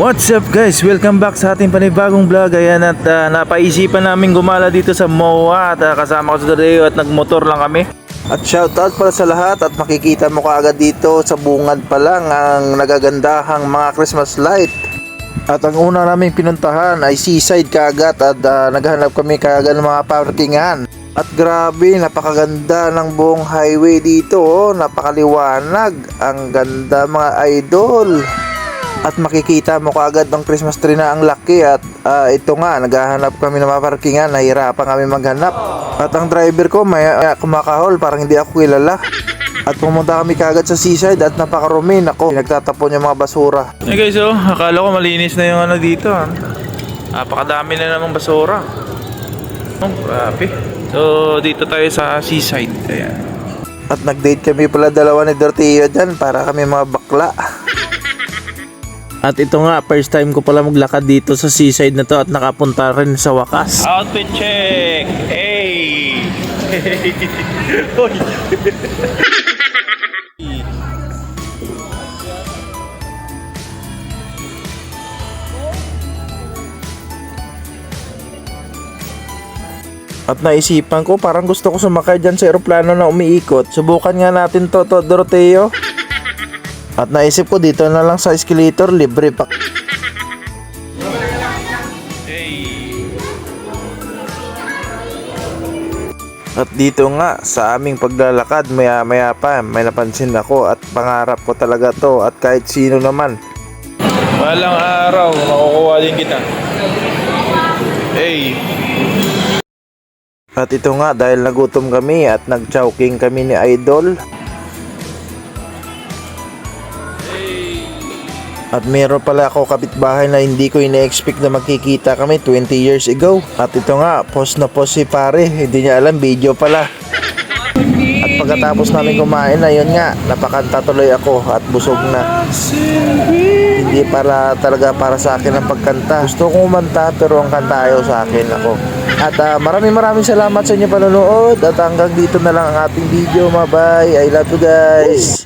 What's up guys? Welcome back sa ating panibagong vlog. Ayan at ah, napaisipan namin gumala dito sa MOA at ah, kasama ko si Doreo at nagmotor lang kami. At shoutout pala sa lahat at makikita mo kaagad dito sa bungad pa lang ang nagagandahang mga Christmas light. At ang una naming pinuntahan ay seaside kaagad at ah, naghanap kami kaagad ng mga parkingan. At grabe, napakaganda ng buong highway dito, oh. napakaliwanag. Ang ganda mga idol. At makikita mo kaagad ng Christmas tree na ang laki at ah, ito nga, naghahanap kami ng mga parkingan, nahirapan kami maghanap. At ang driver ko may may kumakahol, parang hindi ako kilala. At pumunta kami kaagad sa seaside at napakarumi. Nako, nagtatapon yung mga basura. Hey guys oh, akala ko malinis na yung ano dito. ah. Napakadami na namang basura. Oh, grabe. So, dito tayo sa seaside. Ayan. At nag-date kami pala dalawa ni Dortillo dyan para kami mga bakla. At ito nga, first time ko pala maglakad dito sa seaside na to at nakapunta rin sa wakas. Outfit check! Hey! At naisipan ko, parang gusto ko sumakay dyan sa aeroplano na umiikot. Subukan nga natin to, to Doroteo. At naisip ko dito na lang sa escalator, libre pa. At dito nga, sa aming paglalakad, maya maya pa, may napansin ako at pangarap ko talaga to at kahit sino naman. Walang araw, makukuha din kita. Hey! At ito nga, dahil nagutom kami at nag-chowking kami ni Idol. At meron pala ako kapitbahay na hindi ko ine-expect na makikita kami 20 years ago. At ito nga, post na post si pare. Hindi niya alam, video pala. At pagkatapos namin kumain, ayun nga, napakanta tuloy ako at busog na. Hindi para talaga para sa akin ang pagkanta. Gusto kong umanta pero ang kanta ayaw sa akin ako. At ah, maraming maraming salamat sa inyo panonood at hanggang dito na lang ang ating video. Bye bye. I love you guys.